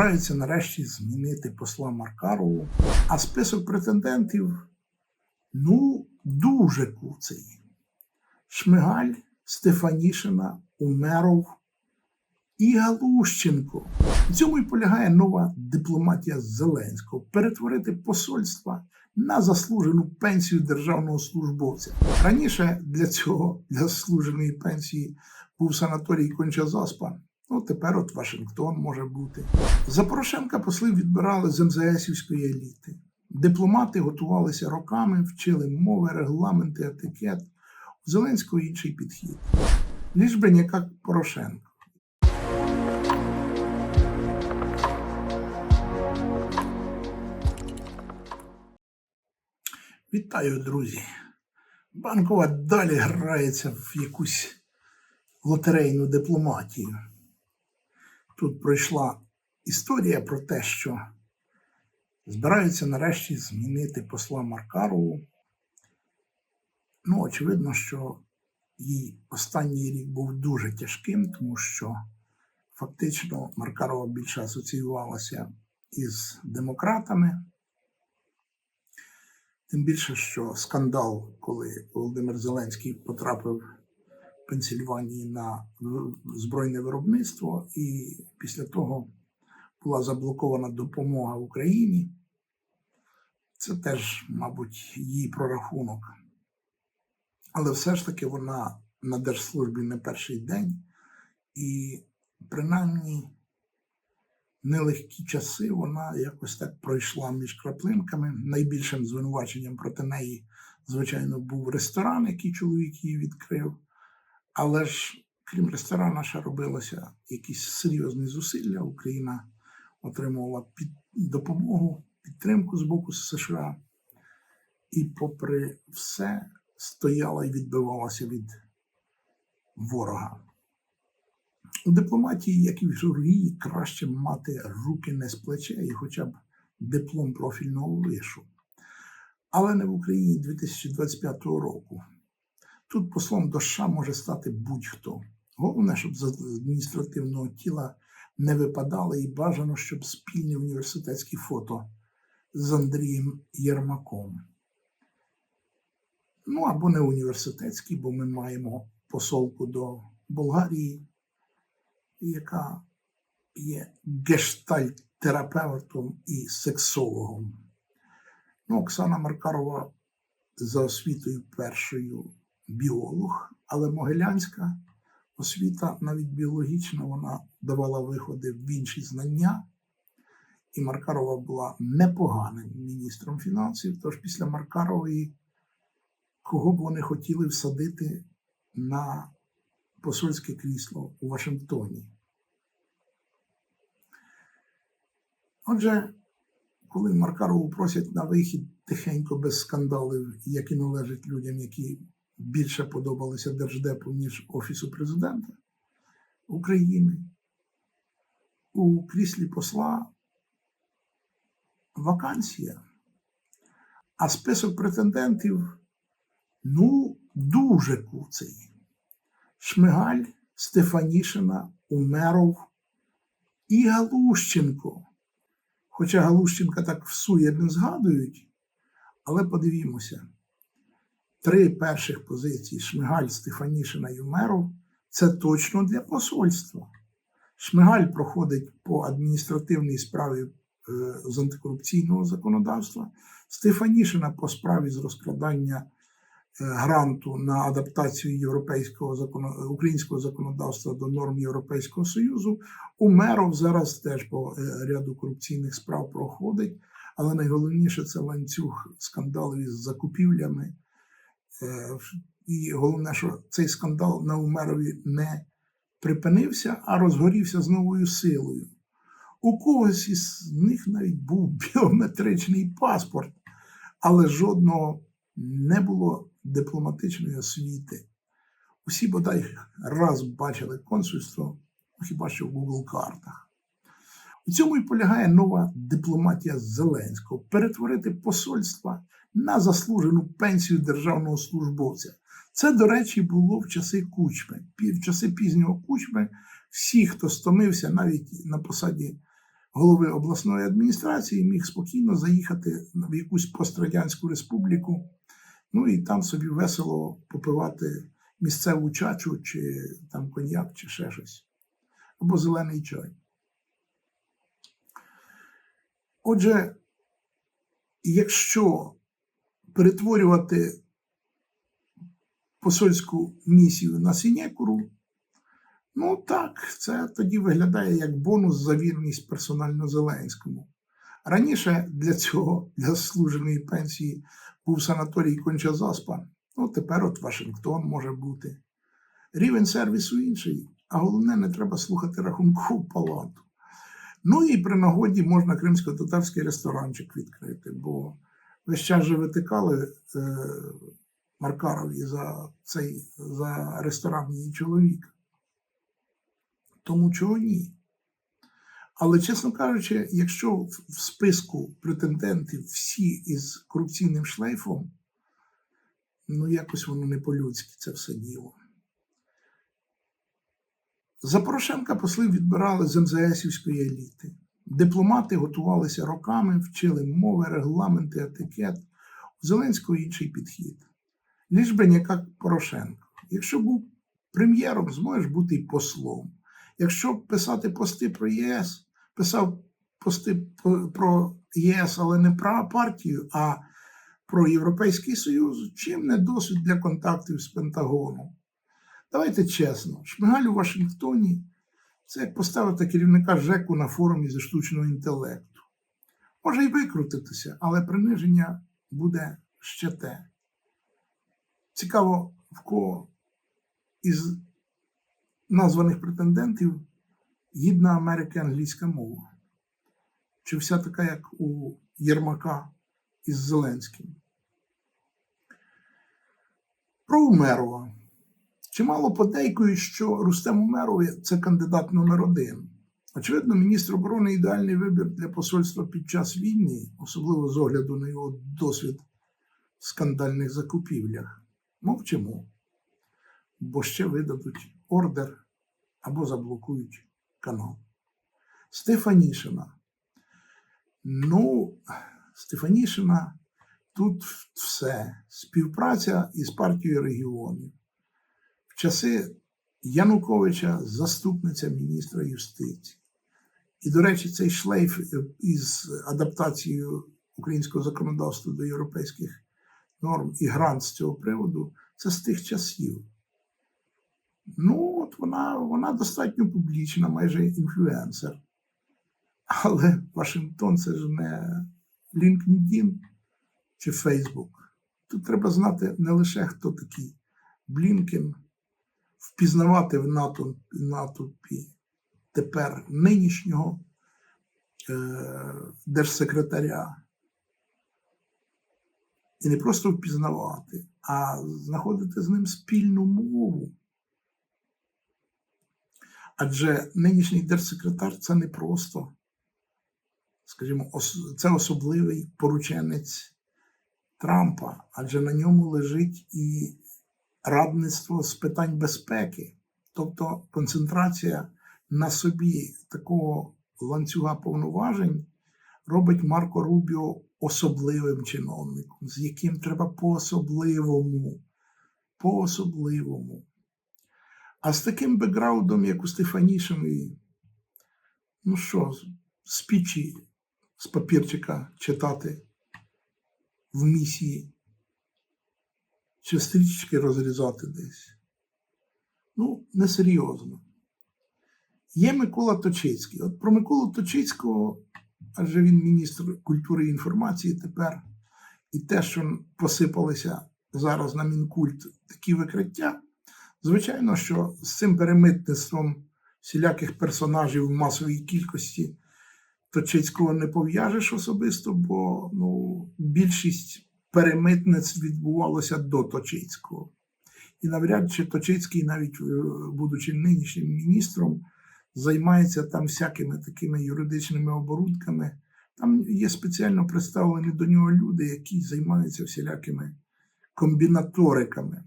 збираються нарешті змінити посла Маркарову, а список претендентів ну дуже куций. Шмигаль, Стефанішина, Умеров і Галущенко. В цьому і полягає нова дипломатія Зеленського перетворити посольства на заслужену пенсію державного службовця. Раніше для цього для заслуженої пенсії був санаторій Конча-Заспа. Ну, тепер от Вашингтон може бути. За Порошенка посли відбирали з МЗСівської еліти. Дипломати готувалися роками, вчили мови, регламенти, етикет. У Зеленського інший підхід. Ліж би Порошенко. Вітаю, друзі. Банкова далі грається в якусь лотерейну дипломатію. Тут пройшла історія про те, що збираються нарешті змінити посла Маркарову. Ну, очевидно, що їй останній рік був дуже тяжким, тому що фактично Маркарова більше асоціювалася із демократами. Тим більше, що скандал, коли Володимир Зеленський потрапив Пенсільванії на збройне виробництво, і після того була заблокована допомога Україні. Це теж, мабуть, її прорахунок. Але все ж таки вона на держслужбі не перший день, і принаймні нелегкі часи вона якось так пройшла між краплинками. Найбільшим звинуваченням проти неї, звичайно, був ресторан, який чоловік її відкрив. Але ж, крім ресторана, ще робилося якісь серйозні зусилля. Україна отримувала під допомогу, підтримку з боку США. І, попри все, стояла і відбивалася від ворога. У дипломатії, як і в хірургії, краще мати руки не з плече і хоча б диплом профільного вишу. Але не в Україні 2025 року. Тут послом до США може стати будь-хто. Головне, щоб з адміністративного тіла не випадали і бажано, щоб спільні університетські фото з Андрієм Єрмаком. Ну або не університетські, бо ми маємо посолку до Болгарії яка є гештальт-терапевтом і сексологом. Ну, Оксана Маркарова за освітою першою біолог, але Могилянська освіта, навіть біологічна, вона давала виходи в інші знання. І Маркарова була непоганим міністром фінансів. Тож після Маркарової, кого б вони хотіли всадити на посольське крісло у Вашингтоні. Отже, коли Маркарову просять на вихід тихенько без скандалів, які належать людям, які більше подобалися Держдепу, ніж Офісу президента України, у кріслі посла вакансія, а список претендентів ну, дуже куций. Шмигаль, Стефанішина, Умеров і Галущенко. Хоча Галущенка так всує не згадують, але подивімося: три перших позиції Шмигаль, Стефанішина і Умеров це точно для посольства. Шмигаль проходить по адміністративній справі е, з антикорупційного законодавства, Стефанішина по справі з розкрадання. Е, гранту на адаптацію європейського закону українського законодавства до норм Європейського Союзу. Умеров зараз теж по е, ряду корупційних справ проходить, але найголовніше це ланцюг скандалів із закупівлями. Е, і головне, що цей скандал на Умерові не припинився, а розгорівся з новою силою. У когось із них навіть був біометричний паспорт, але жодного не було дипломатичної освіти. Усі бодай раз бачили консульство, ну, хіба що в Google картах. У цьому і полягає нова дипломатія Зеленського перетворити посольства на заслужену пенсію державного службовця. Це, до речі, було в часи кучми. В часи пізнього кучми всі, хто стомився навіть на посаді голови обласної адміністрації міг спокійно заїхати в якусь пострадянську республіку, ну і там собі весело попивати місцеву чачу, чи там коньяк, чи ще щось, або зелений чай. Отже, якщо перетворювати посольську місію на сінекуру, ну так, це тоді виглядає як бонус за вірність персонально Зеленському. Раніше для цього, для заслуженої пенсії, був санаторій Конча Заспа. Ну, тепер от Вашингтон може бути. Рівень сервісу інший, а головне, не треба слухати рахункову палату. Ну і при нагоді можна кримсько-татарський ресторанчик відкрити, бо весь час же витикали е, Маркарові за цей за ресторан її чоловіка. Тому чого ні? Але, чесно кажучи, якщо в списку претендентів всі із корупційним шлейфом, ну якось воно не по-людськи це все діло. За Порошенка посли відбирали з МЗСівської еліти. Дипломати готувалися роками, вчили мови, регламенти, етикет. У Зеленського інший підхід. Ліж би не як Порошенко. Якщо був прем'єром, зможеш бути і послом. Якщо писати пости про ЄС, писав пости про ЄС, але не про партію, а про Європейський Союз, чим не досвід для контактів з Пентагоном. Давайте чесно, Шмигаль у Вашингтоні це як поставити керівника ЖЕКу на форумі зі штучного інтелекту. Може й викрутитися, але приниження буде ще те. Цікаво, в кого із названих претендентів гідна Америки англійська мова. Чи вся така, як у Єрмака із Зеленським? Про Умерова. Чимало подейкують, що Рустем Умеров – це кандидат номер один. Очевидно, міністр оборони ідеальний вибір для посольства під час війни, особливо з огляду на його досвід в скандальних закупівлях. Мовчимо, бо ще видадуть ордер або заблокують канал. Стефанішина. Ну, Стефанішина тут все. Співпраця із партією регіонів. Часи Януковича заступниця міністра юстиції. І, до речі, цей шлейф е, із адаптацією українського законодавства до європейських норм і грант з цього приводу це з тих часів. Ну, от вона, вона достатньо публічна, майже інфлюенсер. Але Вашингтон це ж не LinkedIn чи Facebook. Тут треба знати не лише хто такий Блінкен, впізнавати в НАТО, натовпі тепер нинішнього е, держсекретаря. І не просто впізнавати, а знаходити з ним спільну мову. Адже нинішній держсекретар це не просто, скажімо, це особливий порученець Трампа, адже на ньому лежить і радництво з питань безпеки, тобто концентрація на собі такого ланцюга повноважень робить Марко Рубіо особливим чиновником, з яким треба по-особливому, по-особливому. А з таким бекграундом, як у Стефанішиної, ну що, спічі з папірчика читати в місії, чи стрічки розрізати десь. Ну, несерйозно. Є Микола Точицький. От про Миколу Точицького, адже він міністр культури і інформації тепер, і те, що посипалися зараз на Мінкульт такі викриття, звичайно, що з цим перемитництвом всіляких персонажів в масовій кількості Точицького не пов'яжеш особисто, бо ну, більшість перемитниць відбувалося до Точицького. І навряд чи Точицький, навіть е, будучи нинішнім міністром, займається там всякими такими юридичними оборудками. Там є спеціально представлені до нього люди, які займаються всілякими комбінаториками.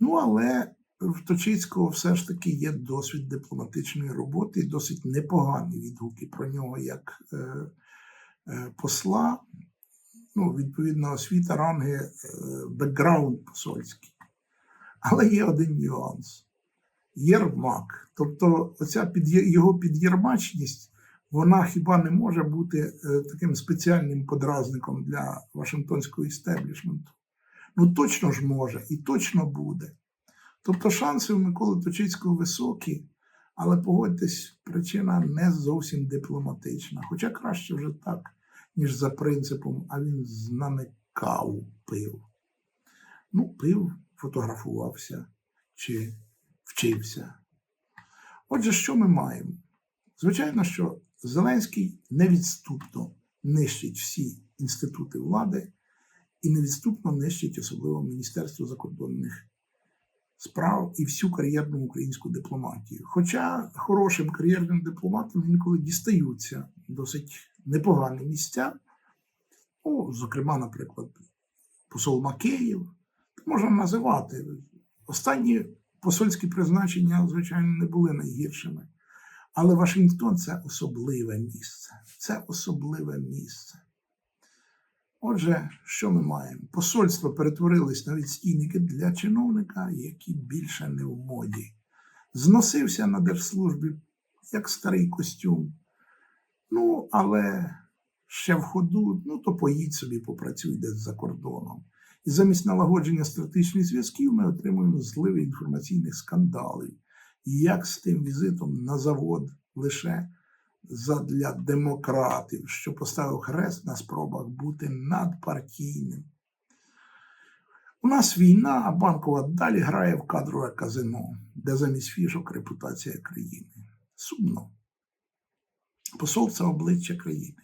Ну, але в Точицького все ж таки є досвід дипломатичної роботи досить непогані відгуки про нього як е, е, посла. Ну, відповідно, освіта, ранги, е, бекграунд посольський. Але є один нюанс. Єрмак. Тобто, оця під, його підєрмачність, вона хіба не може бути е, таким спеціальним подразником для Вашингтонського істеблішменту? Ну, точно ж може і точно буде. Тобто шанси у Миколи Точицького високі, але погодьтесь, причина не зовсім дипломатична. Хоча краще вже так, ніж за принципом, а він з нами каву пив. Ну, пив, фотографувався чи вчився. Отже, що ми маємо? Звичайно, що Зеленський невідступно нищить всі інститути влади і невідступно нищить особливо Міністерство закордонних справ і всю кар'єрну українську дипломатію. Хоча хорошим кар'єрним дипломатам інколи дістаються досить непогані місця. Ну, зокрема, наприклад, посол Макеїв, можна називати. Останні посольські призначення, звичайно, не були найгіршими. Але Вашингтон це особливе місце. Це особливе місце. Отже, що ми маємо? Посольства перетворились на відстійники для чиновника, які більше не в моді. Зносився на держслужбі як старий костюм. Ну, але ще в ходу, ну то поїдь собі, попрацюй десь за кордоном. І замість налагодження стратегічних зв'язків ми отримуємо зливи інформаційних скандалів. Як з тим візитом на завод лише задля демократів, що поставив хрест на спробах бути надпартійним. У нас війна, а банкова далі грає в кадрове казино, де замість фішок репутація країни. Сумно. Посол це обличчя країни.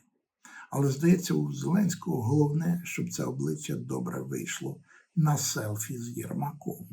Але здається, у Зеленського головне, щоб це обличчя добре вийшло на селфі з Єрмаком.